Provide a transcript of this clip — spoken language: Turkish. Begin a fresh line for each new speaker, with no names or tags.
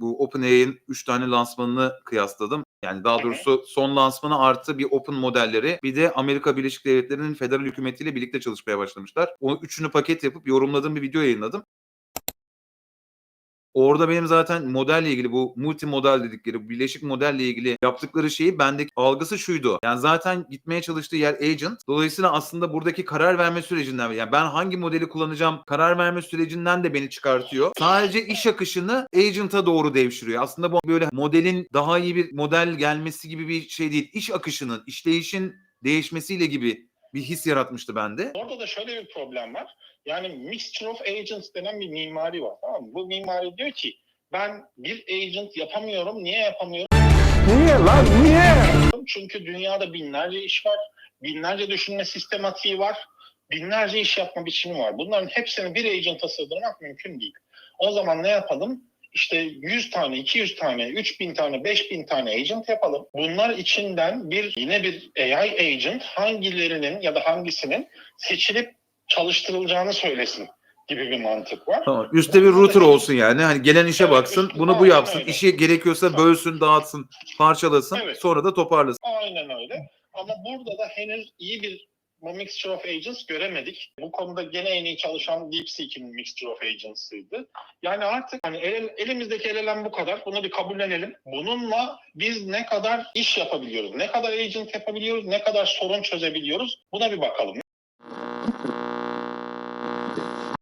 bu OpenAI'nin 3 tane lansmanını kıyasladım. Yani daha doğrusu son lansmanı artı bir open modelleri bir de Amerika Birleşik Devletleri'nin federal hükümetiyle birlikte çalışmaya başlamışlar. O üçünü paket yapıp yorumladığım bir video yayınladım. Orada benim zaten modelle ilgili bu multi model dedikleri birleşik modelle ilgili yaptıkları şeyi bendeki algısı şuydu. Yani zaten gitmeye çalıştığı yer agent. Dolayısıyla aslında buradaki karar verme sürecinden yani ben hangi modeli kullanacağım karar verme sürecinden de beni çıkartıyor. Sadece iş akışını agent'a doğru devşiriyor. Aslında bu böyle modelin daha iyi bir model gelmesi gibi bir şey değil. İş akışının, işleyişin değişmesiyle gibi bir his yaratmıştı bende.
Orada da şöyle bir problem var. Yani mixture of agents denen bir mimari var. Tamam mı? Bu mimari diyor ki ben bir agent yapamıyorum. Niye yapamıyorum?
Niye lan niye?
Çünkü dünyada binlerce iş var. Binlerce düşünme sistematiği var. Binlerce iş yapma biçimi var. Bunların hepsini bir agent'a sığdırmak mümkün değil. O zaman ne yapalım? İşte 100 tane, 200 tane, 3000 tane, 5000 tane agent yapalım. Bunlar içinden bir yine bir AI agent hangilerinin ya da hangisinin seçilip çalıştırılacağını söylesin gibi bir mantık var.
Tamam. Üstte bir router olsun yani. Hani gelen işe
Evet,
baksın, bunu bu yapsın.
öyle.
İşi gerekiyorsa
Tamam.
bölsün, dağıtsın, parçalasın,
Evet.
sonra da toparlasın.
Aynen öyle. Ama burada da henüz iyi bir bu Mixture of Agents göremedik. Bu konuda gene en iyi çalışan DeepSeek'in Mixture of Agents'ıydı. Yani artık hani el- elimizdeki LLM bu kadar. Bunu bir kabullenelim. Bununla biz ne kadar iş yapabiliyoruz, ne kadar agent yapabiliyoruz, ne kadar sorun çözebiliyoruz buna bir bakalım.